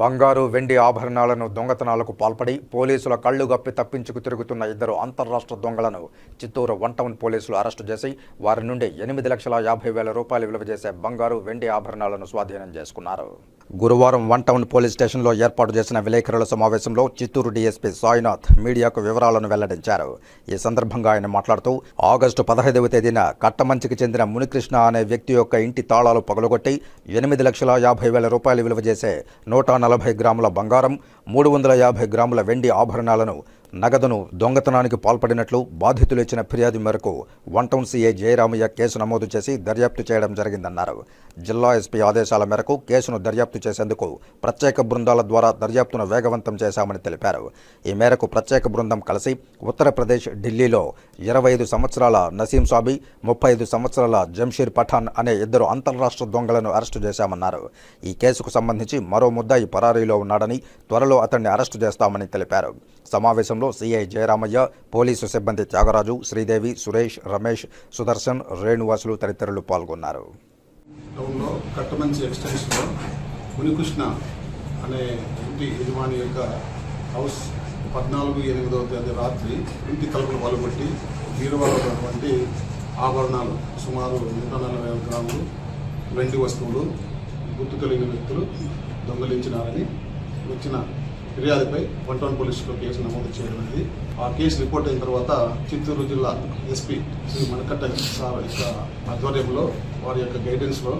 బంగారు వెండి ఆభరణాలను దొంగతనాలకు పాల్పడి పోలీసుల కళ్ళు గప్పి తప్పించుకు తిరుగుతున్న ఇద్దరు అంతర్రాష్ట్ర దొంగలను చిత్తూరు వన్ టౌన్ పోలీసులు అరెస్టు చేసి వారి నుండి ఎనిమిది లక్షల యాభై వేల రూపాయలు విలువ చేసే బంగారు వెండి ఆభరణాలను స్వాధీనం చేసుకున్నారు. గురువారం వన్ టౌన్ పోలీస్ స్టేషన్లో ఏర్పాటు చేసిన విలేకరుల సమావేశంలో చిత్తూరు డీఎస్పీ సాయినాథ్ మీడియాకు వివరాలను వెల్లడించారు. ఈ సందర్భంగా ఆయన మాట్లాడుతూ ఆగస్టు పదహైదవ తేదీన కట్టమంచికి చెందిన మునికృష్ణ అనే వ్యక్తి యొక్క ఇంటి తాళాలు పగలగొట్టి ఎనిమిది లక్షల యాభై వేల రూపాయలు విలువ చేసే నూట నలభై గ్రాముల బంగారం మూడు వందల యాభై గ్రాముల వెండి ఆభరణాలను నగదును దొంగతనానికి పాల్పడినట్లు బాధితులు ఇచ్చిన ఫిర్యాదు మేరకు one town CI Jayaramayya case నమోదు చేసి దర్యాప్తు చేయడం జరిగిందన్నారు. జిల్లా ఎస్పీ ఆదేశాల మేరకు కేసును దర్యాప్తు చేసేందుకు ప్రత్యేక బృందాల ద్వారా దర్యాప్తును వేగవంతం చేశామని తెలిపారు. ఈ మేరకు ప్రత్యేక బృందం కలిసి ఉత్తరప్రదేశ్ ఢిల్లీలో ఇరవై ఐదు సంవత్సరాల నసీం సాబి ముప్పై ఐదు సంవత్సరాల జంషీర్ పఠాన్ అనే ఇద్దరు అంతర్రాష్ట్ర దొంగలను అరెస్టు చేశామన్నారు. ఈ కేసుకు సంబంధించి మరో ముద్దాయి పరారీలో ఉన్నాడని త్వరలో అతన్ని అరెస్టు చేస్తామని తెలిపారు. సమావేశంలో సిఐ జయరామయ్య పోలీసు సిబ్బంది త్యాగరాజు శ్రీదేవి సురేష్ రమేష్ సుదర్శన్ రేణువాసులు తదితరులు పాల్గొన్నారు. కట్టమంచి ఎక్స్టెన్షన్లో మునికృష్ణ అనే ఇంటి యజమాని యొక్క హౌస్ పద్నాలుగు ఎనిమిదవ తేదీ రాత్రి ఇంటి తలుపులు పలుకొట్టి బీరువాలో ఉన్నటువంటి ఆభరణాలు సుమారు నూట నలభై ఐదు గ్రాములు వెండి వస్తువులు గుర్తు కలిగిన వ్యక్తులు దొంగలించినారని వచ్చిన ఫిర్యాదుపై వన్ టౌన్ పోలీసులో కేసు నమోదు చేయడం అనేది. ఆ కేసు రిపోర్ట్ అయిన తర్వాత చిత్తూరు జిల్లా ఎస్పీ శ్రీ మణకట్ట సార్ యొక్క ఆధ్వర్యంలో వారి యొక్క గైడెన్స్లో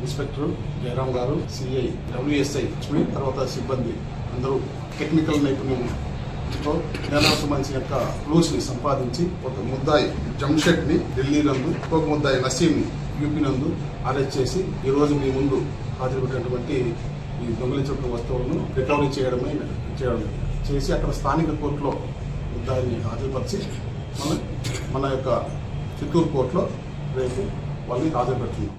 ఇన్స్పెక్టర్ జయరామ్ గారు సిఐ డబ్ల్యూఎస్ఐ లక్ష్మి తర్వాత సిబ్బంది అందరూ టెక్నికల్ నైపుణ్యంతో నేలాసు మనిషి యొక్క క్లూస్ని సంపాదించి ఒక ముద్దాయి జంషెడ్ని ఢిల్లీ నందు ఒక ముద్దాయి నసీంని యూపీ నందు అరెస్ట్ చేసి ఈ రోజు మీ ముందు హాజరుపెట్టినటువంటి ఈ దొంగలించిన వస్తువులను రికవరీ చేయడమే చేయడం. చేసి అక్కడ స్థానిక కోర్టులో దాన్ని హాజరుపరిచి మన మన యొక్క చిత్తూరు కోర్టులో రేపు వాళ్ళని హాజరుపెడుతున్నాం.